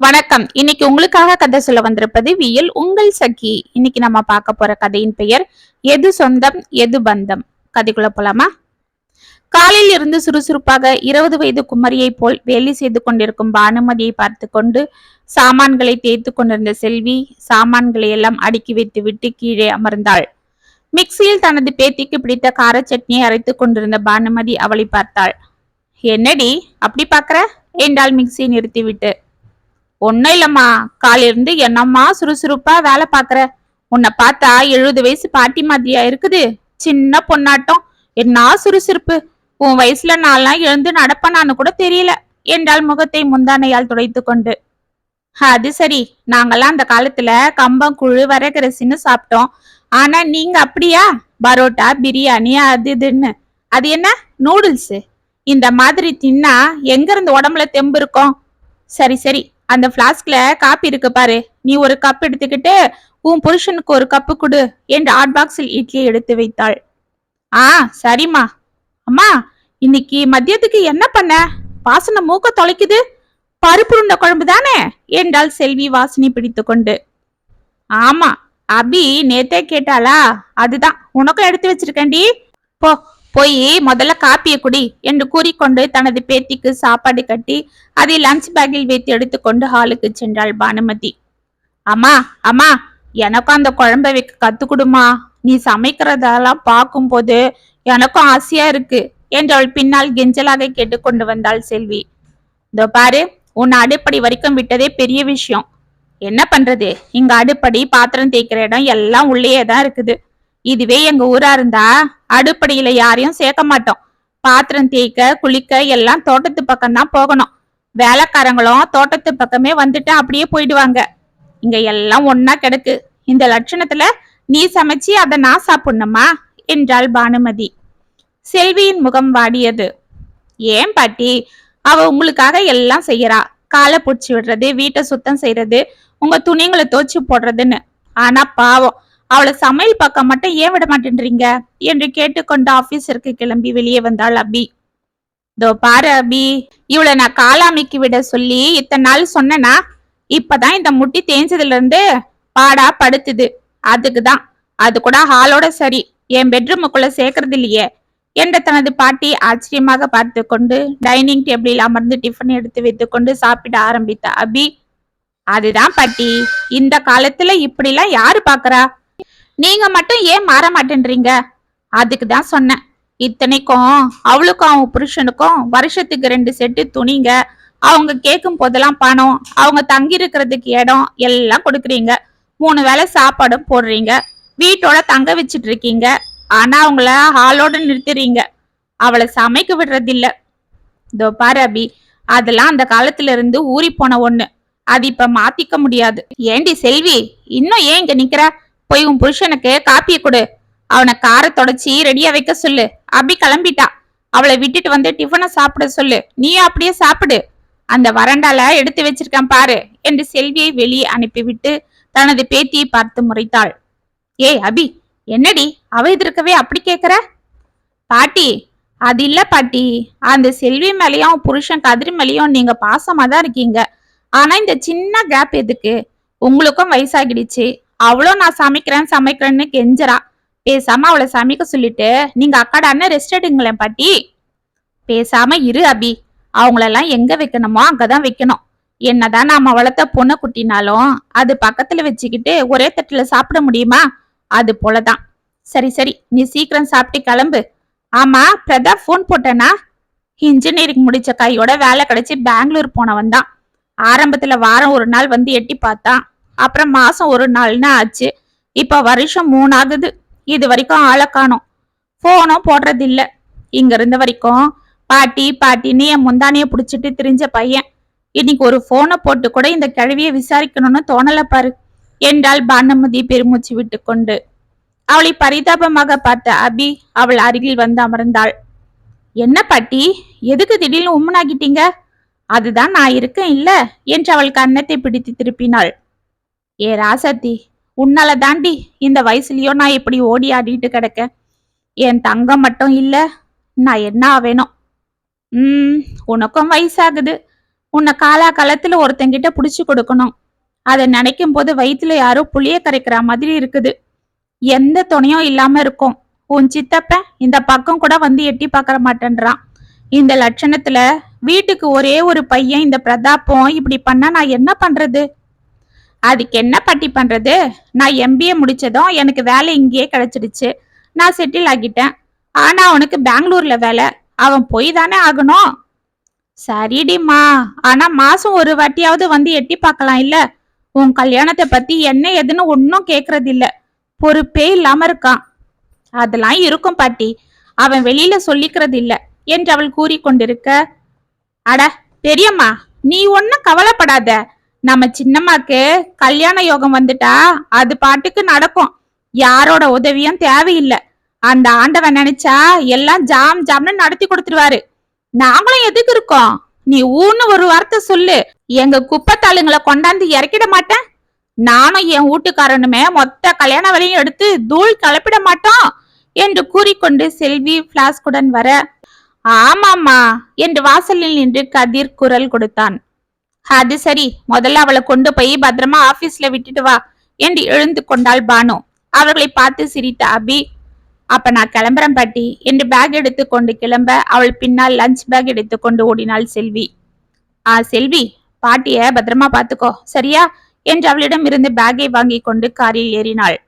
வணக்கம். இன்னைக்கு உங்களுக்காக கதை சொல்ல வந்திருப்பது வியல் உங்கள் சகி. இன்னைக்கு நம்ம பார்க்க போற கதையின் பெயர் எது சொந்தம் எது பந்தம்? கதைக்குள்ள போலாமா? காலையில் இருந்து சுறுசுறுப்பாக இருபது வயது குமரியைப் போல் வேலை செய்து கொண்டிருக்கும் பானுமதியை பார்த்து கொண்டு சாமான்களை தேய்த்து கொண்டிருந்த செல்வி சாமான்களை எல்லாம் அடுக்கி வைத்து விட்டு கீழே அமர்ந்தாள். மிக்சியில் தனது பேத்திக்கு பிடித்த கார சட்னியை அரைத்துக் கொண்டிருந்த பானுமதி அவளை பார்த்தாள். என்னடி அப்படி பாக்குற என்றால் மிக்சியை நிறுத்திவிட்டு. ஒன்னும் இல்லம்மா. காலிலிருந்து என்னம்மா சுறுசுறுப்பா வேலை பாக்குற உன்னை பார்த்தா எழுபது வயசு பாட்டி மாதிரியா இருக்குது. சின்ன பொண்ணாட்டம். என்ன சுறுசுறுப்பு? உன் வயசுல நான்லாம் எழுந்து நடப்பனான்னு கூட தெரியல. என்றால் முகத்தை முந்தானையால் துடைத்து கொண்டு. அது சரி. நாங்கெல்லாம் அந்த காலத்துல கம்பம் குழு வரகரசின்னு சாப்பிட்டோம். ஆனா நீங்க அப்படியா? பரோட்டா பிரியாணி அது இதுன்னு. அது என்ன? நூடுல்ஸ். இந்த மாதிரி தின்னா எங்க இருந்து உடம்புல தெம்பு இருக்கும்? சரி சரி. அந்த பிளாஸ்க்ல காப்பி இருக்கு பாரு. நீ ஒரு கப் எடுத்துக்கிட்டு உன் புருஷனுக்கு ஒரு கப்பு கொடு என்று ஹாட் பாக்ஸில் இட்லியை எடுத்து வைத்தாள். ஆ சரிம்மா. அம்மா இன்னைக்கு மதியத்துக்கு என்ன பண்ண? வாசனை மூக்க தொலைக்குது. பருப்புருண்ட குழம்பு தானே? என்றால் செல்வி வாசனை பிடித்து கொண்டு. ஆமா அபி நேத்தே கேட்டாளா? அதுதான் உனக்கும் எடுத்து வச்சிருக்கேன்டி. போ போய் முதல்ல காப்பிய குடி என்று கூறிக்கொண்டு தனது பேத்திக்கு சாப்பாடு கட்டி அதை லஞ்ச் பேக்கில் வைத்து எடுத்துக்கொண்டு ஹாலுக்கு சென்றாள் பானுமதி. அம்மா அம்மா எனக்கும் அந்த குழம்ப வைக்க கத்து நீ சமைக்கிறதெல்லாம் பார்க்கும்போது எனக்கும் ஆசையா இருக்கு என்று அவள் பின்னால் கெஞ்சலாக கேட்டுக்கொண்டு வந்தாள் செல்வி. இதோ பாரு உன்னை அடுப்படி வரைக்கும் விட்டதே பெரிய விஷயம். என்ன பண்றது? இங்க அடுப்படி பாத்திரம் தேய்க்கிற இடம் எல்லாம் உள்ளேயே தான் இருக்குது. இதுவே எங்க ஊரா இருந்தா அடுப்படியில யாரையும் சேர்க்க மாட்டோம். பாத்திரம் தேய்க்க குளிக்க எல்லாம் தோட்டத்து பக்கம் தான் போகணும். வேலைக்காரங்களும் தோட்டத்து பக்கமே வந்துட்டு அப்படியே போயிடுவாங்க. இங்க எல்லாம் ஒன்னா கிடக்கு. இந்த லட்சணத்துல நீ சமைச்சு அதை நான் சாப்பிடணுமா? என்றாள் பானுமதி. செல்வியின் முகம் வாடியது. ஏன் பாட்டி? அவ உங்களுக்காக எல்லாம் செய்யறா. காலை பிடிச்சி விடுறது வீட்டை சுத்தம் செய்யறது உங்க துணிங்களை துவைச்சு போடுறதுன்னு. ஆனா பாவம் அவளை சமையல் பக்கம் மட்டும் ஏன் விட மாட்டேன்றீங்க? என்று கேட்டுக்கொண்டு ஆபீஸருக்கு கிளம்பி வெளியே வந்தாள் அபி. இதோ பாரு அபி இவளை நான் காலாமிக்கு விட சொல்லி இத்தனை நாள் சொன்னனா? இப்பதான் இந்த முட்டி தேஞ்சதுல இருந்து பாடா படுத்துது. அதுக்குதான் அது கூட ஹாலோட சரி. என் பெட்ரூமுக்குள்ள சேர்க்கறது இல்லையே. என்ற தனது பாட்டி ஆச்சரியமாக பார்த்து கொண்டு டைனிங் டேபிளில் அமர்ந்து டிஃபன் எடுத்து வைத்துக்கொண்டு சாப்பிட ஆரம்பித்த அபி அதுதான் பாட்டி இந்த காலத்துல இப்படிலாம் யாரு பாக்குறா? நீங்க மட்டும் ஏன் மாற மாட்டேன்றீங்க? அதுக்கு தான் சொன்னேன். இத்தனைக்கும் அவளுக்கும் அவன் புருஷனுக்கும் வருஷத்துக்கு ரெண்டு செட்டு துணிங்க. அவங்க கேட்கும் போதெல்லாம் பணம் அவங்க தங்கி இருக்கிறதுக்கு இடம் எல்லாம் கொடுக்குறீங்க. மூணு வேளை சாப்பாடும் போடுறீங்க. வீட்டோட தங்க வச்சிட்டு இருக்கீங்க. ஆனா அவங்கள ஹாலோட நிறுத்துறீங்க. அவளை சமைக்க விடுறதில்ல. இதோ பாரு அபி அதெல்லாம் அந்த காலத்துல இருந்து ஊறி போன ஒண்ணு. அது இப்ப மாத்திக்க முடியாது. ஏண்டி செல்வி இன்னும் ஏன் இங்க நிக்கிற? போய் உன் புருஷனுக்கு காப்பியை கொடு. அவனை காரை தொடச்சி ரெடியா வைக்க சொல்லு. அபி கிளம்பிட்டா. அவளை விட்டுட்டு வந்து டிஃபனை சாப்பிட சொல்லு. நீயும் அப்படியே சாப்பிடு. அந்த வறண்டால எடுத்து வச்சிருக்கேன் பாரு என்று செல்வியை வெளியே அனுப்பிவிட்டு தனது பேத்தியை பார்த்து முறைத்தாள். ஏய் அபி என்னடி? அவ இருக்கவே அப்படி கேக்குற? பாட்டி அது இல்ல பாட்டி. அந்த செல்வி மேலயும் புருஷன் கதிரி மேலையும் நீங்க பாசமா தான் இருக்கீங்க. ஆனா இந்த சின்ன கேப் எதுக்கு? உங்களுக்கும் வயசாகிடுச்சு. அவ்வளோ நான் சமைக்கிறேன் சமைக்கிறேன்னு கெஞ்சரா பேசாம அவளை சமைக்க சொல்லிட்டு நீங்க அக்காட அண்ணன் ரெஸ்ட் எடுங்களேன் பாட்டி. பேசாம இரு அபி. அவங்களெல்லாம் எங்க வைக்கணுமோ அங்கதான் வைக்கணும். என்னதான் நாம வளர்த்த பொண்ணை குட்டினாலும் அது பக்கத்துல வச்சுக்கிட்டு ஒரே தட்டுல சாப்பிட முடியுமா? அது போலதான். சரி சரி. நீ சீக்கிரம் சாப்பிட்டு கிளம்பு. ஆமா பிரதாப் ஃபோன் போட்டனா? இன்ஜினியரிங் முடிச்ச கையோட வேலை கிடைச்சி பெங்களூர் போனவன் தான் ஆரம்பத்துல வாரம் ஒரு நாள் வந்து எட்டி பார்த்தான். அப்புறம் மாசம் ஒரு நாள்னு ஆச்சு. இப்ப வருஷம் மூணாகுது. இது வரைக்கும் ஆளை காணும். போனும் போடுறது இல்ல இங்க இருந்த வரைக்கும் பாட்டி பாட்டின்னு என் முந்தானிய புடிச்சிட்டு திரிஞ்ச பையன். இன்னைக்கு ஒரு போனை போட்டு கூட இந்த கிழவியை விசாரிக்கணும்னு தோணல பாரு. என்றாள் பானுமதி பெருமூச்சு விட்டு கொண்டு. அவளை பரிதாபமாக பார்த்த அபி அவள் அருகில் வந்து அமர்ந்தாள். என்ன பாட்டி? எதுக்கு திடீர்னு உம்மனாகிட்டீங்க? அதுதான் நான் இருக்கேன் இல்ல? என்று அவள் கன்னத்தை பிடித்து திருப்பினாள். ஏ ராசத்தி உன்னால தாண்டி இந்த வயசுலயோ நான் இப்படி ஓடி ஆடிட்டு கிடக்க. என் தங்கம் மட்டும் இல்ல நான் என்ன ஆவேணும் ம் உனக்கும் வயசாகுது. உன்னை காலா காலத்துல ஒருத்தங்கிட்ட புடிச்சு கொடுக்கணும். அதை நினைக்கும் போது வயிற்றுல யாரோ புளிய கரைக்கிற மாதிரி இருக்குது. எந்த துணையும் இல்லாம இருக்கும். உன் சித்தப்ப இந்த பக்கம் கூட வந்து எட்டி பார்க்கற மாட்டேன்றான். இந்த லட்சணத்துல வீட்டுக்கு ஒரே ஒரு பையன் இந்த பிரதாப்பம் இப்படி பண்ணா நான் என்ன பண்றது? அதுக்கு என்ன பட்டி பண்றது? நான் எம்பிஏ முடிச்சதும் எனக்கு வேலை இங்கேயே கிடைச்சிடுச்சு. நான் செட்டில் ஆகிட்டேன். ஆனா அவனுக்கு பெங்களூர்ல வேலை. அவன் போய் தானே ஆகணும். சரிடிம்மா ஆனா மாசம் ஒரு வாட்டியாவது வந்து எட்டி பார்க்கலாம் இல்ல. உன் கல்யாணத்தை பத்தி என்ன ஏதுன்னு ஒன்னும் கேக்குறது இல்ல பொறுப்பே இல்லாம இருக்கான். அதெல்லாம் இருக்கும் பாட்டி. அவன் வெளியில சொல்லிக்கிறது இல்ல என்று அவள் கூறிக்கொண்டிருக்க. அட பெரியம்மா நீ ஒன்னும் கவலைப்படாத. நம்ம சின்னம்மாக்கு கல்யாண யோகம் வந்துட்டா அது பாட்டுக்கு நடக்கும். யாரோட உதவியும் தேவையில்லை. அந்த ஆண்டவன் நினைச்சா எல்லாம் ஜாம் ஜாம்னு நடத்தி கொடுத்துருவாரு. நாங்களும் எதுக்கு இருக்கோம்? நீ ஊன்னு ஒரு வார்த்தை சொல்லு. எங்க குப்பத்தாளுங்களை கொண்டாந்து இறக்கிட மாட்டேன். நானும் என் வீட்டுக்காரனுமே மொத்த கல்யாண வலையும் எடுத்து தூள் கலப்பிட மாட்டோம் என்று கூறிக்கொண்டு செல்வி பிளாஸ்குடன் வர ஆமாம்மா என்று வாசலில் நின்று கதிர் குரல் கொடுத்தான். அது சரி. முதல்ல அவளை கொண்டு போய் பத்திரமா ஆபீஸ்ல விட்டுட்டு வா என்று எழுந்து கொண்டாள் பானு. அவர்களை பார்த்து சிரித்த அபி அப்ப நான் கிளம்புறேன் பாட்டி என்று பேக் எடுத்து கொண்டு கிளம்ப அவள் பின்னால் லஞ்ச் பேக் எடுத்து கொண்டு ஓடினாள் செல்வி. ஆ செல்வி பாட்டிய பத்திரமா பாத்துக்கோ சரியா? என்று அவளிடம் இருந்து பேக்கை வாங்கி கொண்டு காரில் ஏறினாள்.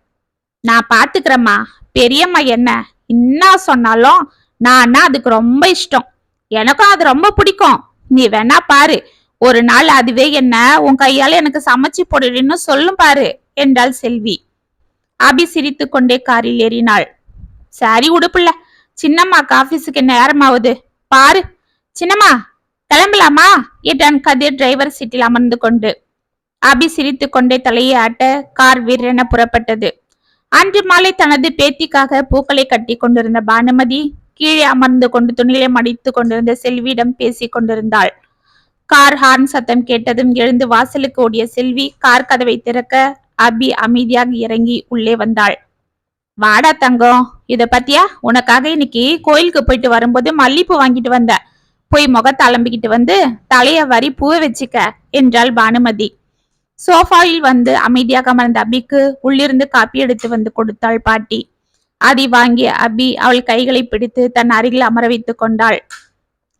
நான் பாத்துக்கிறேம்மா பெரியம்மா என்ன என்ன சொன்னாலும் நான் அதுக்கு ரொம்ப இஷ்டம். எனக்கும் அது ரொம்ப பிடிக்கும். நீ வேணா பாரு. ஒரு நாள் அதுவே என்ன? உன் கையால எனக்கு சமைச்சு போடுன்னு சொல்லும் பாரு என்றாள் செல்வி. அபி சிரித்து கொண்டே காரில் ஏறினாள். சரி உடுப்புல சின்னம்மாக்கு ஆபீஸுக்கு நேரமாவது பாரு சின்னம்மா கிளம்பலாமா? என்றான் கதிர் டிரைவர் சீட்டில் அமர்ந்து கொண்டு. அபி சிரித்து கொண்டே தலையை ஆட்ட கார் வீரென புறப்பட்டது. அன்று மாலை தனது பேத்திக்காக பூக்களை கட்டி கொண்டிருந்த பானுமதி கீழே அமர்ந்து கொண்டு துணிலை மடித்து கொண்டிருந்த செல்வியிடம் பேசிக் கொண்டிருந்தாள். கார் ஹார்ன் சத்தம் கேட்டதும் எழுந்து வாசலுக்கு ஓடிய செல்வி கார் கதவை திறக்க அபி அமைதியாக இறங்கி உள்ளே வந்தாள். வாடா தங்கம் இத பத்தியா? உனக்காக இன்னைக்கு கோயிலுக்கு போயிட்டு வரும்போது மல்லிப்பூ வாங்கிட்டு வந்த. போய் முகத்தை அலம்பிக்கிட்டு வந்து தலைய வரி பூவை வச்சுக்க என்றாள் பானுமதி. சோஃபாவில் வந்து அமைதியாக அமர்ந்த அபிக்கு உள்ளிருந்து காப்பி எடுத்து வந்து கொடுத்தாள் பாட்டி. அதை வாங்கிய அபி அவள் கைகளை பிடித்து தன் அருகில் அமர வைத்து கொண்டாள்.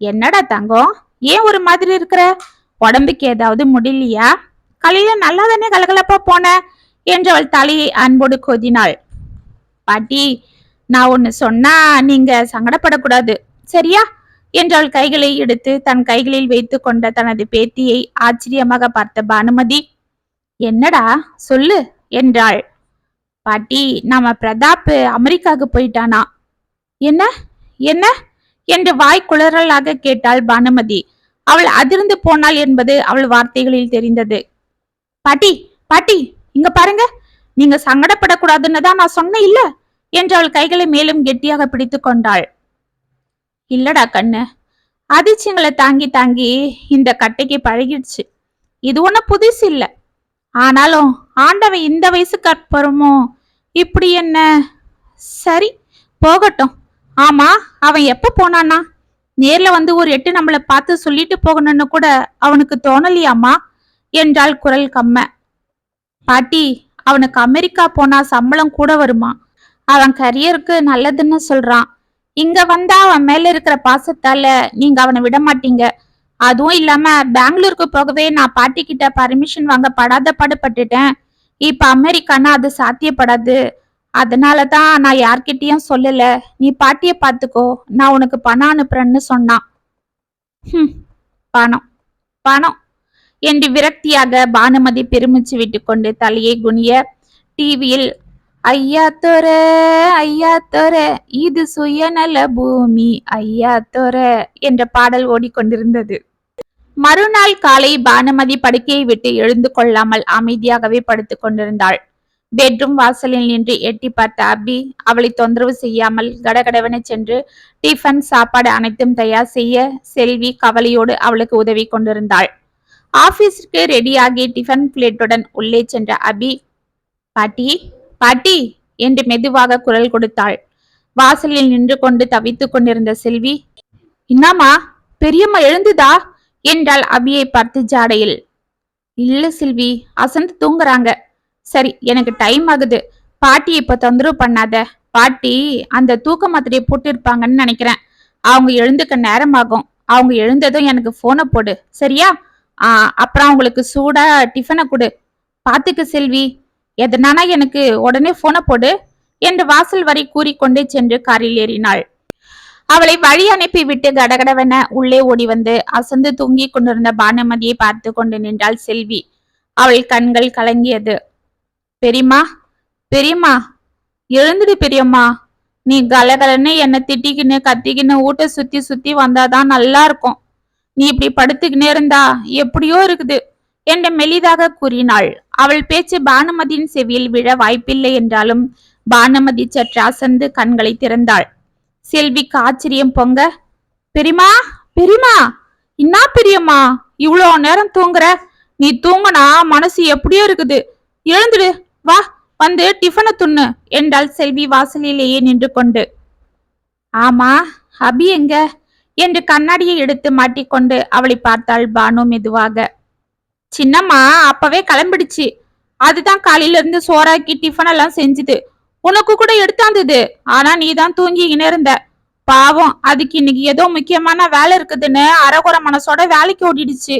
என்னடா தங்கம் ஏன் ஒரு மாதிரி இருக்கிற? உடம்புக்கு ஏதாவது முடியலையா? காலையில நல்லா தானே கலகலப்பா போன? என்று அவள் தலையை அன்போடு கொதினாள். பாட்டி நான் ஒன்னு சொன்னா நீங்க சங்கடப்படக்கூடாது. சரியா? என்று அவள் கைகளை எடுத்து தன் கைகளில் வைத்து கொண்ட தனது பேத்தியை ஆச்சரியமாக பார்த்த பானுமதி என்னடா? சொல்லு என்றாள். பாட்டி நாம பிரதாப் அமெரிக்காவுக்கு போயிட்டானா? என்ன? என்ன? என்று வாய் குளறலாக கேட்டாள் பானுமதி. அவள் அதிர்ந்து போனாள் என்பது அவள் வார்த்தைகளில் தெரிந்தது. பாட்டி பாட்டி இங்க பாருங்க. நீங்க சங்கடப்படக்கூடாதுன்னு தான் நான் சொன்னேன் இல்ல? என்று அவள் கைகளை மேலும் கெட்டியாக பிடித்து கொண்டாள். இல்லடா கண்ணு. அதிர்ச்சியங்களை தாங்கி தாங்கி இந்த கட்டைக்கு பழகிடுச்சு. இது ஒன்றும் புதுசு இல்ல. ஆனாலும் ஆண்டவன் இந்த வயசுக்கு அப்புறமோ இப்படி என்ன? சரி போகட்டும். ஆமா அவன் எப்ப போனானா நேர்ல வந்து ஒரு எட்டு நம்மள பார்த்து சொல்லிட்டு போகணும்னு கூட அவனுக்கு தோணலையாமா என்றாள் குரல் கம்ம. பாட்டி அவனுக்கு அமெரிக்கா போனா சம்பளம் கூட வருமா? அவன் கரியருக்கு நல்லதுன்னு சொல்றான். இங்க வந்தா அவன் மேல இருக்கிற பாசத்தால நீங்க அவனை விட மாட்டீங்க. அதுவும் இல்லாம பெங்களூருக்கு போகவே நான் பாட்டி கிட்ட பர்மிஷன் வாங்க படாத பாடுபட்டுட்டேன் இப்ப அமெரிக்கானா அது சாத்தியப்படாது. அதனால தான் நான் யார்கிட்டயும் சொல்லல. நீ பாட்டிய பாத்துக்கோ. நான் உனக்கு பணம் அனுப்புறேன்னு சொன்னான். ஹம், பணம் பணம். என்று விரக்தியாக பானுமதி பெருமிச்சு விட்டுக்கொண்டு தலையை குனிய டிவியில் ஐயா தோர ஐயா தோர இது சுயநல பூமி. ஐயா தோர என்ற பாடல் ஓடிக்கொண்டிருந்தது. மறுநாள் காலை பானுமதி படுக்கையை விட்டு எழுந்து கொள்ளாமல் அமைதியாகவே படுத்துக் கொண்டிருந்தாள் பெட்ரூம் வாசலில் நின்று எட்டி பார்த்த அபி அவளை தொந்தரவு செய்யாமல் கடகடவென சென்று டிஃபன் சாப்பாடு அனைத்தும் தயார் செய்ய செல்வி கவலையோடு அவளுக்கு உதவி கொண்டிருந்தாள். ஆபீஸிற்கு ரெடியாகி டிஃபன் பிளேட்டுடன் உள்ளே சென்ற அபி பாட்டி பாட்டி! என்று மெதுவாக குரல் கொடுத்தாள். வாசலில் நின்று கொண்டு தவித்துக் கொண்டிருந்த செல்வி என்னம்மா பெரியம்மா எழுந்துதா? என்றாள் அபியை பார்த்து ஜாடையில். இல்ல செல்வி அசந்து தூங்குறாங்க. சரி எனக்கு டைம் ஆகுது. பாட்டி இப்ப தொந்தரவு பண்ணாத. பாட்டி அந்த தூக்க மாத்திரையை போட்டிருப்பாங்கன்னு நினைக்கிறேன். அவங்க எழுந்துக்க நேரம் ஆகும் அவங்க எழுந்ததும் எனக்கு போனை போடு. சரியா? ஆ அப்புறம் அவங்களுக்கு சூடா டிஃபனை கொடு. பாத்துக்க செல்வி. எதனானா எனக்கு உடனே போனை போடு. என்று வாசல் வரை கூறிக்கொண்டே சென்று காரில் ஏறினாள். அவளை வழி அனுப்பி விட்டு கடகடவென உள்ளே ஓடி வந்து அசந்து தூங்கி கொண்டிருந்த பானுமதியை பார்த்து கொண்டு நின்றாள் செல்வி. அவள் கண்கள் கலங்கியது. பெரியம்மா பெரியம்மா எழுந்துடு பெரியம்மா. நீ கலகலன்னு என்னை திட்டிக்கின்னு கத்திக்கின்னு ஊட்ட சுத்தி சுத்தி வந்தாதான் நல்லா இருக்கும். நீ இப்படி படுத்துக்கினே இருந்தா எப்படியோ இருக்குது. என்று மெலிதாக கூறினாள். அவள் பேச்சு பானுமதியின் செவியில் விழ வாய்ப்பில்லை என்றாலும் பானுமதி சற்று அசந்து கண்களை திறந்தாள். செல்விக்கு ஆச்சரியம் பொங்க பெரியமா பெரியமா இன்னா பெரியம்மா இவ்வளோ நேரம் தூங்குற? நீ தூங்குனா மனசு எப்படியோ இருக்குது. எழுந்துடு வா வந்து டிஃபனை துண்ணு என்றாள் செல்வி வாசலிலேயே நின்று கொண்டு ஆமா அபி எங்க? என்று கண்ணாடியை எடுத்து மாட்டிக்கொண்டு அவளை பார்த்தாள் பானு மெதுவாக. சின்னம்மா அப்பவே கிளம்பிடுச்சு. அதுதான் காலையில இருந்து சோறாக்கி டிஃபன் எல்லாம் செஞ்சுது. உனக்கு கூட எடுத்தாந்தது. ஆனா நீ தான் தூங்கிக்கினே இருந்த பாவம் அதுக்கு இன்னைக்கு ஏதோ முக்கியமான வேலை இருக்குதுன்னு அரைகுறை மனசோட வேலைக்கு ஓடிடுச்சு.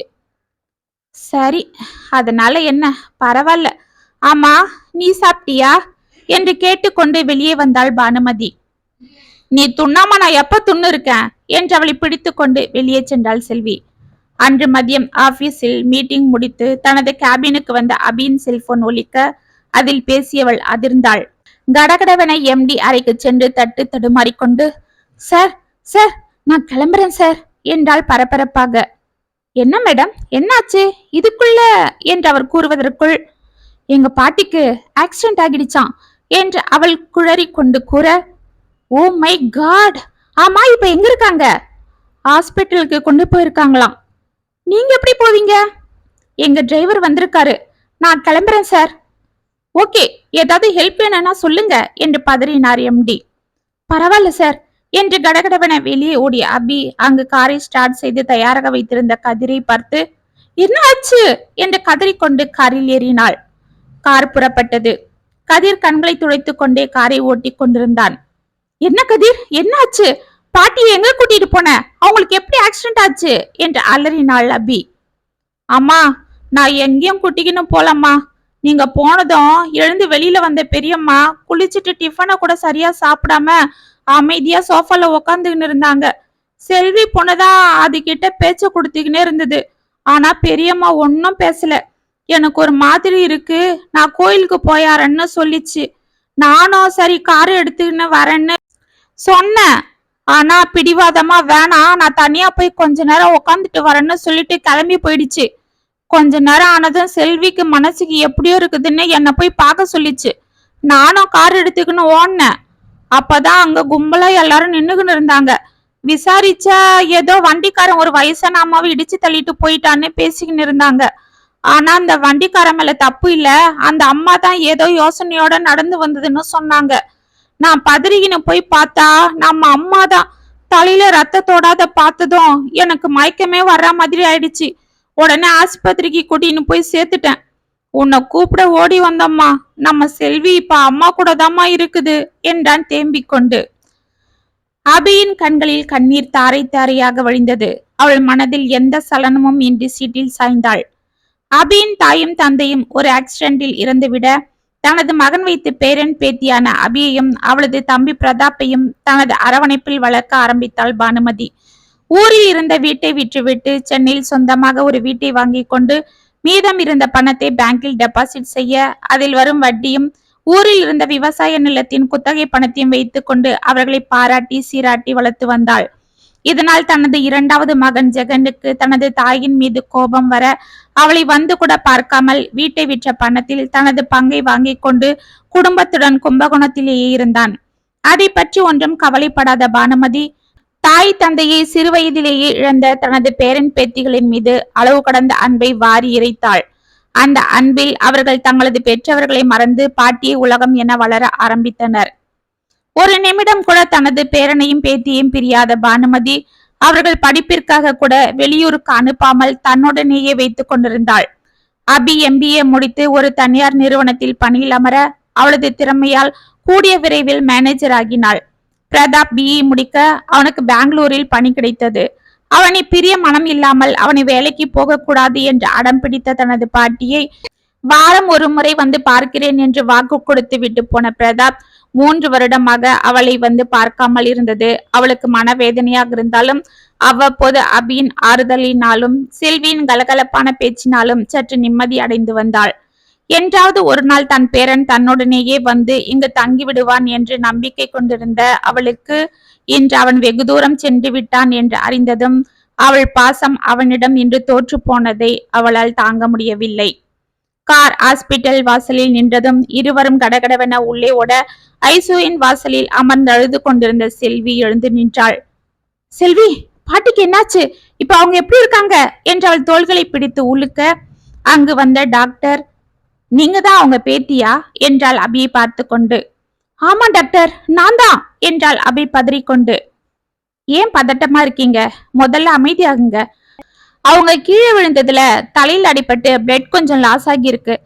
சரி அதனால என்ன? பரவாயில்ல. ஆமா நீ சாப்பிட்டியா? என்று கேட்டுக்கொண்டு வெளியே வந்தாள் பானுமதி. நீ துண்ணாம நான் எப்ப துண்ணு இருக்கேன் என்று அவளை பிடித்து கொண்டு வெளியே சென்றாள் செல்வி. அன்று மதியம் ஆபீஸில் மீட்டிங் முடித்து தனது கேபினுக்கு வந்த அபியின் செல்போன் ஒலிக்க அதில் பேசியவள் அதிர்ந்தாள். கடகடவென எம்டி அறைக்கு சென்று தட்டு தடுமாறிக்கொண்டு சார் சார் நான் கிளம்புறேன் சார் என்றாள் பரபரப்பாக. என்ன மேடம்? என்னாச்சு? இதுக்குள்ள? என்று அவர் கூறுவதற்குள் எங்க பாட்டிக்கு ஆக்சிடென்ட் ஆகிடுச்சான் என்று அவள் குழறி கொண்டு கூற ஓ மை காட் ஆமா இப்ப எங்க இருக்காங்க? ஹாஸ்பிட்டலுக்கு கொண்டு போயிருக்காங்களாம். நீங்க எப்படி போவீங்க? எங்க டிரைவர் வந்திருக்காரு. நான் கிளம்புறேன் சார் ஓகே ஏதாவது ஹெல்ப் வேணும்னா சொல்லுங்க என்று பதறினார் எம்டி பரவாயில்ல சார் என்று கடகடவன வெளியே ஓடிய அபி அங்கு காரை ஸ்டார்ட் செய்து தயாராக வைத்திருந்த கதிரை பார்த்து என்ன ஆச்சு? என்று கதறிக்கொண்டு காரில் ஏறினாள். கார் புறப்பட்டது. கதிர் கண்களை துடைத்துக் கொண்டே காரை ஓட்டி கொண்டிருந்தான். என்ன கதிர்? என்ன ஆச்சு? பாட்டி எங்க கூட்டிட்டு போன? அவங்களுக்கு எப்படி ஆக்சிடென்ட் ஆச்சு? என்று அலறினாள் அபி. அம்மா நான் எங்கேயும் குட்டிக்கின்னு போலம்மா. நீங்க போனதும் எழுந்து வெளியில வந்த பெரியம்மா குளிச்சுட்டு டிஃபனை கூட சரியா சாப்பிடாம அமைதியா சோஃபால உக்காந்துக்கின்னு இருந்தாங்க. செல்வி பொண்ணுதான் அது கிட்ட பேச்ச கொடுத்துக்கினே இருந்தது. ஆனா பெரியம்மா ஒன்னும் பேசல. எனக்கு ஒரு மாதிரி இருக்கு. நான் கோயிலுக்கு போயாரன்னு சொல்லிச்சு. நானும் சரி கார் எடுத்துக்கின்னு வரேன்னு சொன்னேன். ஆனா பிடிவாதமா வேணாம். நான் தனியா போய் கொஞ்ச நேரம் உக்காந்துட்டு வரேன்னு சொல்லிட்டு கிளம்பி போயிடுச்சு. கொஞ்ச நேரம் ஆனதும் செல்விக்கு மனசுக்கு எப்படியோ இருக்குதுன்னு என்னை போய் பார்க்க சொல்லிச்சு. நானும் கார் எடுத்துக்கின்னு ஓடினேன். அப்பதான் அங்க கும்பலா எல்லாரும் நின்றுக்கின்னு இருந்தாங்க. விசாரிச்சா ஏதோ வண்டிக்காரன் ஒரு வயசான அம்மாவை இடிச்சு தள்ளிட்டு போயிட்டான்னு பேசிக்கின்னு இருந்தாங்க. ஆனா அந்த வண்டிக்காரன் மேல தப்பு இல்ல. அந்த அம்மா தான் ஏதோ யோசனையோட நடந்து வந்ததுன்னு சொன்னாங்க. நான் பதறிகின போய் பார்த்தா நம்ம அம்மா தான் தலையில ரத்தத்தோடாத பார்த்ததும் எனக்கு மயக்கமே வர்ற மாதிரி ஆயிடுச்சு. உடனே ஆஸ்பத்திரிக்கு கூட்டின்னு போய் சேர்த்துட்டேன். உன்னை கூப்பிட ஓடி வந்தம்மா. நம்ம செல்வி இப்ப அம்மா கூட தாம்மா இருக்குது என்றான் தேம்பிக் கொண்டு. அபியின் கண்களில் கண்ணீர் தாரை தாரையாக வழிந்தது. அவள் மனதில் எந்த சலனமும் இன்றி சீட்டில் சாய்ந்தாள். அபியின் தாயும் தந்தையும் ஒரு ஆக்சிடென்டில் இறந்துவிட தனது மகன் வைத்து பேரன் பேத்தியான அபியையும் அவளது தம்பி பிரதாப்பையும் தனது அரவணைப்பில் வளர்க்க ஆரம்பித்தாள் பானுமதி. ஊரில் இருந்த வீட்டை விற்றுவிட்டு சென்னையில் சொந்தமாக ஒரு வீட்டை வாங்கி கொண்டு மீதம் இருந்த பணத்தை பேங்கில் டெபாசிட் செய்ய அதில் வரும் வட்டியும் ஊரில் இருந்த விவசாய நிலத்தின் குத்தகை பணத்தையும் வைத்துக்கொண்டு அவர்களை பாராட்டி சீராட்டி வளர்த்து வந்தாள். இதனால் தனது இரண்டாவது மகன் ஜெகனுக்கு தனது தாயின் மீது கோபம் வர அவளை வந்து கூட பார்க்காமல் வீட்டை விற்ற பணத்தில் தனது பங்கை வாங்கிக் கொண்டு குடும்பத்துடன் கும்பகோணத்திலேயே இருந்தான். அதை பற்றி ஒன்றும் கவலைப்படாத பானுமதி தாய் தந்தையை சிறுவயதிலேயே இழந்த தனது பேரன் பேத்திகளின் மீது அளவு கடந்த அன்பை வாரி இறைத்தாள். அந்த அன்பில் அவர்கள் தங்களது பெற்றவர்களை மறந்து பாட்டியை உலகம் என வளர ஆரம்பித்தனர். ஒரு நிமிடம் கூட தனது பேரனையும் பேத்தியையும் பிரியாத பானுமதி அவர்கள் படிப்பிற்காக கூட வெளியூருக்கு அனுப்பாமல் தன்னுடனேயே வைத்துக் கொண்டிருந்தாள். அபி எம்பிஏ முடித்து ஒரு தனியார் நிறுவனத்தில் பணியில் அமர அவளது திறமையால் கூடிய விரைவில் மேனேஜர் ஆகினாள். பிரதாப் பிஇ முடிக்க அவனுக்கு பெங்களூரில் பணி கிடைத்தது. அவனை பிரிய மனம் இல்லாமல் அவனை வேலைக்கு போகக்கூடாது என்று அடம் பிடித்த தனது பாட்டியை வாரம் ஒரு முறை வந்து பார்க்கிறேன் என்று வாக்கு கொடுத்து விட்டு போன பிரதாப் மூன்று வருடமாக அவளை வந்து பார்க்காமல் இருந்தது. அவளுக்கு மனவேதனையாக இருந்தாலும் அவ்வப்போது அபியின் ஆறுதலினாலும் செல்வியின் கலகலப்பான பேச்சினாலும் சற்று நிம்மதி அடைந்து வந்தாள். என்றாவது ஒரு நாள் தன் பேரன் தன்னுடனேயே வந்து இங்கு தங்கி விடுவான் என்று நம்பிக்கை கொண்டிருந்த அவளுக்கு இன்று அவன் வெகு தூரம் சென்று விட்டான் என்று அறிந்ததும் அவள் பாசம் அவனிடம் இன்று தோற்று போனதை அவளால் தாங்க முடியவில்லை. கார் ஹாஸ்பிட்டல் வாசலில் நின்றதும் இருவரும் கடகடவென உள்ளே ஓட ஐசுவின் வாசலில் அமர்ந்து அழுது கொண்டிருந்த செல்வி எழுந்து நின்றாள். செல்வி பாட்டிக்கு என்னாச்சு? இப்ப அவங்க எப்படி இருக்காங்க? என்று அவள் தோள்களை பிடித்து உழுக்க அங்கு வந்த டாக்டர் நீங்க தான் அவங்க பேத்தியா? என்றால் அபியை பார்த்து கொண்டு. ஆமா டாக்டர் நான் தான் என்றால் அபி பதறிக்கொண்டு. ஏன் பதட்டமா இருக்கீங்க? முதல்ல அமைதியாகுங்க. அவங்க கீழே விழுந்ததுல தலையில் அடிபட்டு பிளட் கொஞ்சம் லாஸ் ஆகியிருக்கு.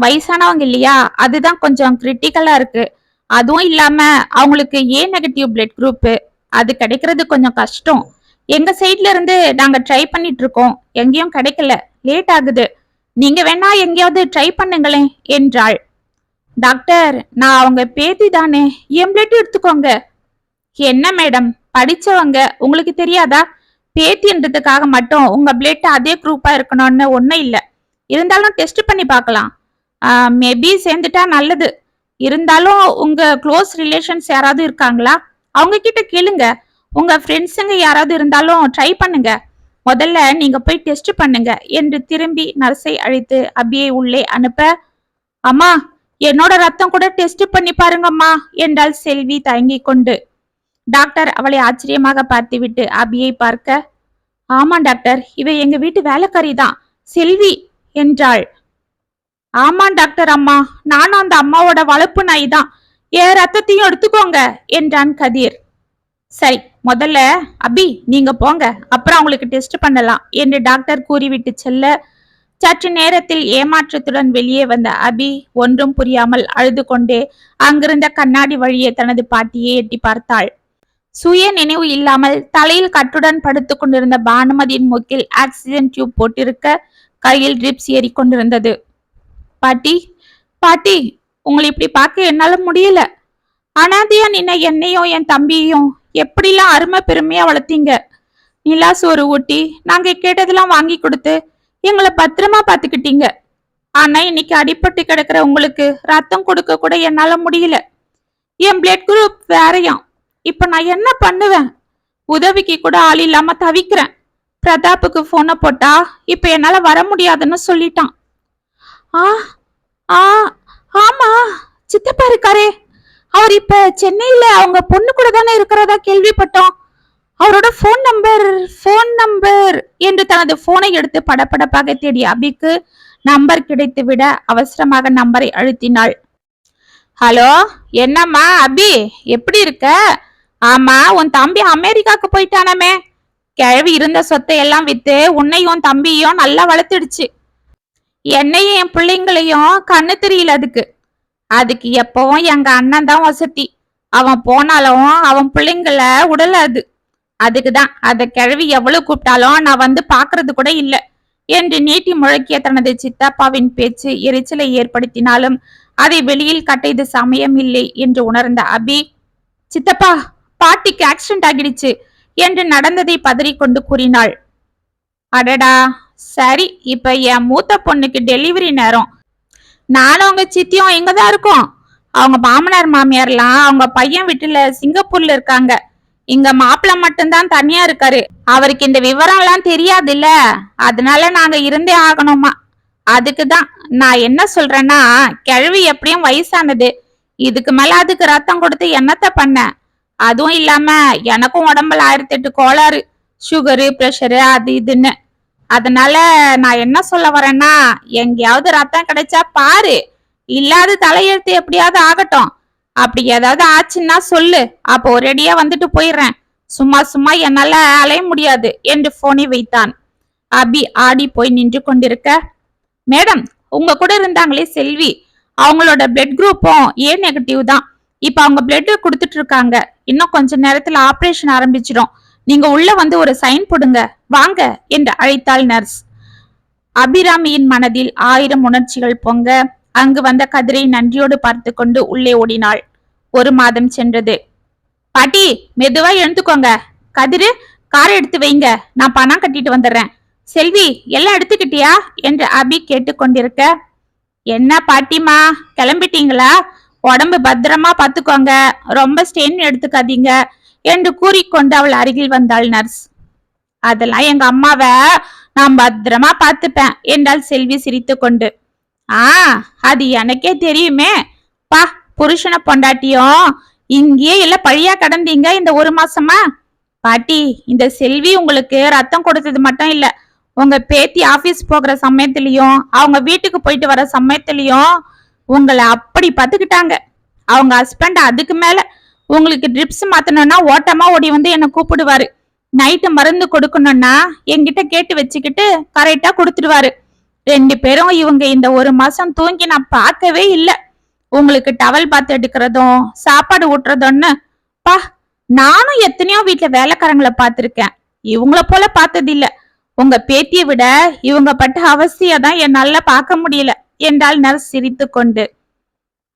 வயசானவங்க இல்லையா? அதுதான் கொஞ்சம் கிரிட்டிக்கலா இருக்கு. அதுவும் இல்லாம அவங்களுக்கு ஏ நெகட்டிவ் பிளட் குரூப் அது கிடைக்கிறது கொஞ்சம் கஷ்டம். எங்க சைட்ல இருந்து நாங்க ட்ரை பண்ணிட்டு இருக்கோம். எங்கேயும் கிடைக்கல. லேட் ஆகுது. நீங்க வேணா எங்கேயாவது ட்ரை பண்ணுங்களேன் என்றாள். டாக்டர் நான் அவங்க பேத்தி தானே? என் பிளட் எடுத்துக்கோங்க. என்ன மேடம் படிச்சவங்க. உங்களுக்கு தெரியாதா? பேத்தின்றதுக்காக மட்டும் உங்க பிளட் அதே குரூப்பா இருக்கணும்னு ஒன்றும் இல்லை. இருந்தாலும் டெஸ்ட் பண்ணி பார்க்கலாம். மேபி சேர்ந்துட்டா நல்லது. இருந்தாலும் உங்க க்ளோஸ் ரிலேஷன்ஸ் யாராவது இருக்காங்களா? அவங்க கிட்ட கேளுங்க. உங்க ஃப்ரெண்ட்ஸுங்க யாராவது இருந்தாலும் ட்ரை பண்ணுங்க. முதல்ல நீங்க போய் டெஸ்ட் பண்ணுங்க. என்று திரும்பி நர்ஸை அழைத்து அபியை உள்ளே அனுப்ப அம்மா என்னோட ரத்தம் கூட டெஸ்ட் பண்ணி பாருங்கம்மா என்றால் செல்வி தயங்கிக் கொண்டு. டாக்டர் அவளை ஆச்சரியமாக பார்த்துவிட்டு அபியை பார்க்க ஆமா டாக்டர் இவ எங்க வீட்டு வேலைக்காரி தான் செல்வி என்றாள். ஆமா டாக்டர் அம்மா நானும் அந்த அம்மாவோட வளர்ப்பு நாய் தான் என் ரத்தத்தையும் எடுத்துக்கோங்க என்றான் கதிர். சரி முதல்ல அபி நீங்க போங்க அப்புறம் அவங்களுக்கு டெஸ்ட் பண்ணலாம் என்று டாக்டர் கூறிவிட்டு செல்ல சற்று நேரத்தில் ஏமாற்றத்துடன் வெளியே வந்த அபி ஒன்றும் புரியாமல் அழுது கொண்டே அங்கிருந்த கண்ணாடி வழியே தனது பாட்டியை எட்டி பார்த்தாள். சுய நினைவு இல்லாமல் தலையில் கட்டுடன் படுத்து கொண்டிருந்த பானுமதியின் மூக்கில் ஆக்சிஜன் டியூப் போட்டிருக்க கையில் ட்ரிப்ஸ் ஏறிக்கொண்டிருந்தது பாட்டி பாட்டி உங்களை இப்படி பார்க்க என்னால முடியல. அனாதையா நின்ன என்னையும் என் தம்பியையும் எப்படிலாம் அருமை பெருமையா வளர்த்தீங்க? நிலா சோறு ஊட்டி நாங்க கேட்டதெல்லாம் வாங்கி கொடுத்து எங்களை பத்திரமா பாத்துக்கிட்டீங்க ஆனா இன்னைக்கு அடிபட்டு கிடக்குற உங்களுக்கு ரத்தம் கொடுக்க கூட என்னால முடியல. என் பிளட் குரூப் வேறையாம். இப்ப நான் என்ன பண்ணுவேன்? உதவிக்கு கூட ஆள் இல்லாம தவிக்கிறேன். பிரதாப்புக்கு போனை போட்டா இப்ப என்னால வர முடியாதுன்னு சொல்லிட்டான். ஆ ஆ ஆமா சித்தப்பா இருக்காரே. அவர் இப்ப சென்னையில அவங்க பொண்ணு கூட தானே இருக்கிறதா கேள்விப்பட்டோம். அவரோட ஃபோன் நம்பர் ஃபோன் நம்பர் என்று தனது போனை எடுத்து படபடப்பாக தேடிய அபிக்கு நம்பர் கிடைத்து விட அவசரமாக நம்பரை அழுத்தினாள். ஹலோ என்னம்மா அபி எப்படி இருக்க? ஆமா உன் தம்பி அமெரிக்காக்கு போயிட்டானமே. கிழவி இருந்த சொத்தை எல்லாம் வித்து உன்னையும் உன் தம்பியும் நல்லா வளர்த்துடுச்சு. என்னையும் என் பிள்ளைங்களையும் கண்ணு தெரியல அதுக்கு. அதுக்கு எப்பவும் எங்க அண்ணன் தான் வசதி. அவன் போனாலும் அவன் பிள்ளைங்கள உடல அது அதுக்கு தான் அத கிழவி எவ்வளவு கூப்பிட்டாலும் நான் வந்து பாக்குறது கூட இல்லை. என்று நீட்டி முழக்கிய தனது சித்தப்பாவின் பேச்சு எரிச்சலை ஏற்படுத்தினாலும் அதை வெளியில் கட்டியது சமயம் இல்லை என்று உணர்ந்த அபி சித்தப்பா பாட்டிக்கு ஆக்சிடென்ட் ஆகிடுச்சு என்று நடந்ததை பதறிக்கொண்டு கூறினாள். அடடா சரி இப்ப என் மூத்த பொண்ணுக்கு டெலிவரி நேரம். நானும் உங்க சித்தியும் எங்க தான் இருக்கோம். அவங்க மாமனார் மாமியார்லாம் அவங்க பையன் வீட்டுல சிங்கப்பூர்ல இருக்காங்க. இங்க மாப்பிள்ளை மட்டும்தான் தனியா இருக்காரு. அவருக்கு இந்த விவரம் எல்லாம் தெரியாது இல்ல அதனால நாங்க இருந்தே ஆகணுமா? அதுக்கு தான் நான் என்ன சொல்றேன்னா கிழவி எப்படியும் வயசானது. இதுக்கு மேல அதுக்கு ரத்தம் கொடுத்து என்னத்த பண்ண? அதுவும் இல்லாம எனக்கும் உடம்புல ஆயிரத்தி எட்டு கோளாறு சுகரு ப்ரெஷரு அது இதுன்னு. அதனால நான் என்ன சொல்ல வரேன்னா எங்கேயாவது ரத்தம் கிடைச்சா பாரு. இல்லாத தலையெழுத்து எப்படியாவது ஆகட்டும். அப்படி ஏதாவது ஆச்சுன்னா சொல்லு. அப்போ ஒரேடியா வந்துட்டு போயிடுறேன். சும்மா சும்மா என்னால அலைய முடியாது என்று போனை வைத்தான். அபி ஆடி போய் நின்று கொண்டிருக்க மேடம் உங்க கூட இருந்தாங்களே செல்வி. அவங்களோட பிளட் குரூப்பும் ஏ நெகட்டிவ் தான். இப்ப அவங்க பிளட் கொடுத்துட்டு இருக்காங்க. இன்னும் கொஞ்ச நேரத்துல ஆபரேஷன் ஆரம்பிச்சிடும் நீங்க உள்ள வந்து ஒரு சைன் போடுங்க. வாங்க என்று அழைத்தாள் நர்ஸ் அபிராமியின் மனதில் ஆயிரம் உணர்ச்சிகள் பொங்க அங்கு வந்த கதிரை நன்றியோடு பார்த்து கொண்டு உள்ளே ஓடினாள். ஒரு மாதம் சென்றது. பாட்டி மெதுவா எழுந்துக்கோங்க. கதிரு காரை எடுத்து வைங்க. நான் பணம் கட்டிட்டு வந்துடுறேன். செல்வி எல்லாம் எடுத்துக்கிட்டியா? என்று அபி கேட்டுக்கொண்டிருக்க என்ன பாட்டிமா கிளம்பிட்டீங்களா? உடம்பு பத்திரமா பாத்துக்கோங்க. ரொம்ப ஸ்டெயின் எடுத்துக்காதீங்க. என்று கூறிக்கொண்டு அவள் அருகில் வந்தாள் நர்ஸ். அதெல்லாம் எங்க அம்மாவை நான் பத்திரமா பார்த்துப்பேன் என்றாள் செல்வி சிரித்து கொண்டு ஆ அது எனக்கே தெரியுமே. பா புருஷனை பொண்டாட்டியும் இங்கேயே இல்ல பழியா கடந்தீங்க இந்த ஒரு மாசமா? பாட்டி இந்த செல்வி உங்களுக்கு ரத்தம் கொடுத்தது மட்டும் இல்ல. உங்க பேத்தி ஆபீஸ் போகிற சமயத்திலயும் அவங்க வீட்டுக்கு போயிட்டு வர சமயத்திலயும் உங்களை அப்படி பார்த்துக்கிட்டாங்க. அவங்க ஹஸ்பண்ட் அதுக்கு மேல உங்களுக்கு ட்ரிப்ஸ் மாத்தணும்னா ஓட்டமா ஓடி வந்து என்னை கூப்பிடுவாரு. நைட்டு மருந்து கொடுக்கணும்னா என்கிட்ட கேட்டு வச்சுக்கிட்டு கரெக்டா கொடுத்துடுவாரு. ரெண்டு பேரும் இவங்க இந்த ஒரு மாசம் தூங்கி நான் பார்க்கவே இல்லை. உங்களுக்கு டவல் பாத்து எடுக்கிறதும் சாப்பாடு ஊட்டுறதும்னு. பா நானும் எத்தனையோ வீட்டுல வேலைக்காரங்களை பார்த்திருக்கேன். இவங்கள போல பார்த்தது இல்ல உங்க பேத்தியை விட இவங்க பட்ட அவசியம் தான் என்னால பார்க்க முடியல. என்றாள் நர்ஸ் சிரித்து கொண்டு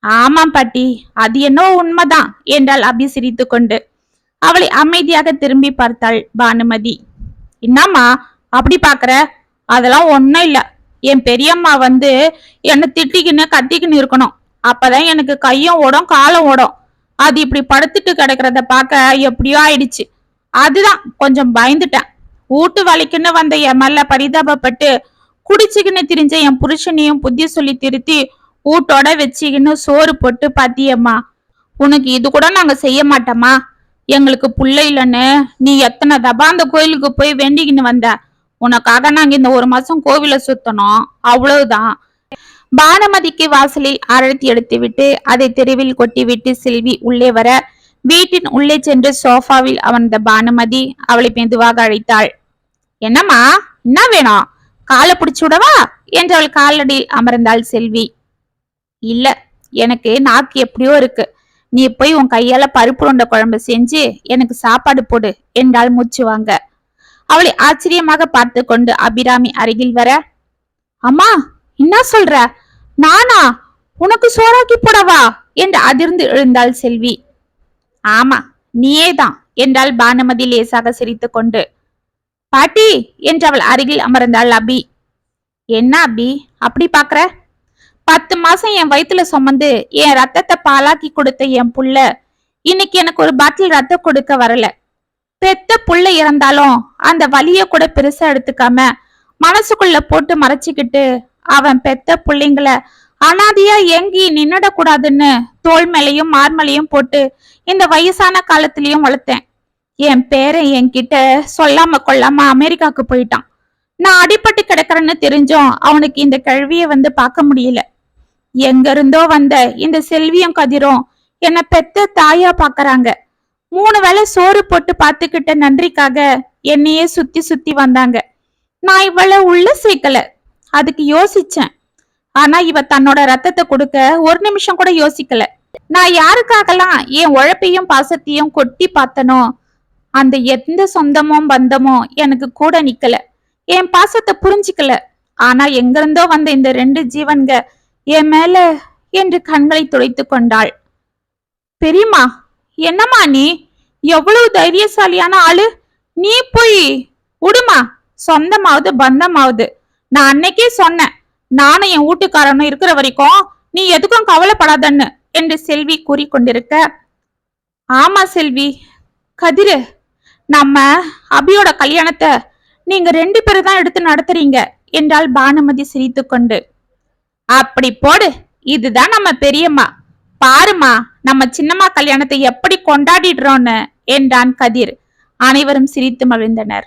ஆமாம் பாட்டி அது என்னோ உண்மைதான் என்றாள் அபி சிரித்து கொண்டு அவளை அமைதியாக திரும்பி பார்த்தாள் பானுமதி. என்னம்மா அப்படி பாக்குற அதெல்லாம் ஒண்ணும் இல்ல. என் பெரியம்மா வந்து என்ன திட்டிக்கின்னு கத்திக்கின்னு இருக்கணும். அப்பதான் எனக்கு கையும் ஓடும் காலம் ஓடும். அது இப்படி படுத்துட்டு கிடக்கிறத பார்க்க எப்படியோ ஆயிடுச்சு. அதுதான் கொஞ்சம் பயந்துட்டேன். வீட்டு வலிக்குன்னு வந்த என் மேல பரிதாபப்பட்டு குடிச்சுக்கின்னு திரிஞ்ச என் புருஷனையும் புத்தி சொல்லி திருத்தி வீட்டோட வச்சுக்கின்னு சோறு போட்டு பாத்தியம்மா உனக்கு இது கூட நாங்க செய்ய மாட்டோமா எங்களுக்கு புள்ள இல்லைன்னு. நீ எத்தனை தபா அந்த கோயிலுக்கு போய் வேண்டிக்கின்னு வந்த? உனக்காக நாங்க இந்த ஒரு மாசம் கோவில சுத்தணும். அவ்வளவுதான். பானுமதிக்கு வாசலில் எடுத்து எடுத்துவிட்டு அதை தெருவில் கொட்டிவிட்டு செல்வி உள்ளே வர வீட்டின் உள்ளே சென்று சோஃபாவில் அமர்ந்த பானுமதி அவளை மெதுவாக அழைத்தாள். என்னம்மா என்ன வேணும்? காலை பிடிச்சு விடவா? என்று அவள் காலடியில் அமர்ந்தாள் செல்வி. இல்ல எனக்கு நாக்கு எப்படியோ இருக்கு. நீ போய் உன் கையால பருப்பு உருண்டை குழம்பு செஞ்சு எனக்கு சாப்பாடு போடு என்றால் மூச்சு வாங்க அவளை ஆச்சரியமாக பார்த்து கொண்டு அபிராமி அருகில் வர அம்மா என்ன சொல்ற? நானா? உனக்கு சோறாக்கி போடவா? என்று அதிர்ந்து எழுந்தாள் செல்வி. ஆமா நீயேதான் என்றாள் பானுமதி லேசாக சிரித்து கொண்டு. பாட்டி என்று அவள் அருகில் அமர்ந்தாள் அபி. என்ன அபி அப்படி பாக்குற? பத்து மாசம் என் வயித்துல சுமந்து என் ரத்தத்தை பாலாக்கி கொடுத்த என் புள்ள இன்னைக்கு எனக்கு ஒரு பாட்டில் ரத்தம் கொடுக்க வரல. பெத்த புள்ள இறந்தாலும் அந்த வலிய கூட பெருசா எடுத்துக்காம மனசுக்குள்ள போட்டு மறைச்சிக்கிட்டு அவன் பெத்த புள்ளைங்கள அனாதியா எங்கி நின்னுடக்கூடாதுன்னு தோல் மேலையும் மார்மலையும் போட்டு இந்த வயசான காலத்திலயும் வளர்த்தேன். என் பேரன் என்கிட்ட சொல்லாம கொள்ளாம அமெரிக்காக்கு போயிட்டான். நான் அடிபட்டு கிடக்குறேன்னு தெரிஞ்சும் அவனுக்கு இந்த கல்விய வந்து பார்க்க முடியல. எங்க இருந்தோ வந்த இந்த செல்வியும் கதிரும் என்ன பெத்த தாயா பாக்குறாங்க மூணு வேளை சோறு போட்டு பாத்துக்கிட்ட நன்றிக்காக என்னையே சுத்தி சுத்தி வந்தாங்க. நான் இவ்வளவு உள்ள சேர்க்கல. அதுக்கு யோசிச்சேன். ஆனா இவ தன்னோட ரத்தத்தை கொடுக்க ஒரு நிமிஷம் கூட யோசிக்கல. நான் யாருக்காகலாம் என் உழைப்பையும் பாசத்தையும் கொட்டி பார்த்தனோ? அந்த எந்த சொந்தமோ பந்தமோ எனக்கு கூட நிக்கல. என் பாசத்தை புரிஞ்சுக்கல. ஆனா எங்கிருந்தோ வந்த இந்த ரெண்டு ஜீவன்க என் மேல என்று கண்களை துடைத்து கொண்டாள். பெரியம்மா என்னம்மா நீ? எவ்வளவு தைரியசாலியான ஆளு. நீ போய் உடுமா. சொந்தமாவது பந்தமாவது. நான் அன்னைக்கே சொன்னேன். நானும் என் வீட்டுக்காரனும் இருக்கிற வரைக்கும் நீ எதுக்கும் கவலைப்படாதன்னு என்று செல்வி கூறிக்கொண்டிருக்க. ஆமா செல்வி. கதிரு நம்ம அபியோட கல்யாணத்தை நீங்க ரெண்டு பேரும் தான் எடுத்து நடத்துறீங்க என்றாள் பானுமதி சிரித்துக்கொண்டு அப்படி போடு இதுதான் நம்ம பெரியம்மா. பாருமா நம்ம சின்னம்மா கல்யாணத்தை எப்படி கொண்டாடிடுறோன்னு என்றான் கதிர். அனைவரும் சிரித்து மகிழ்ந்தனர்.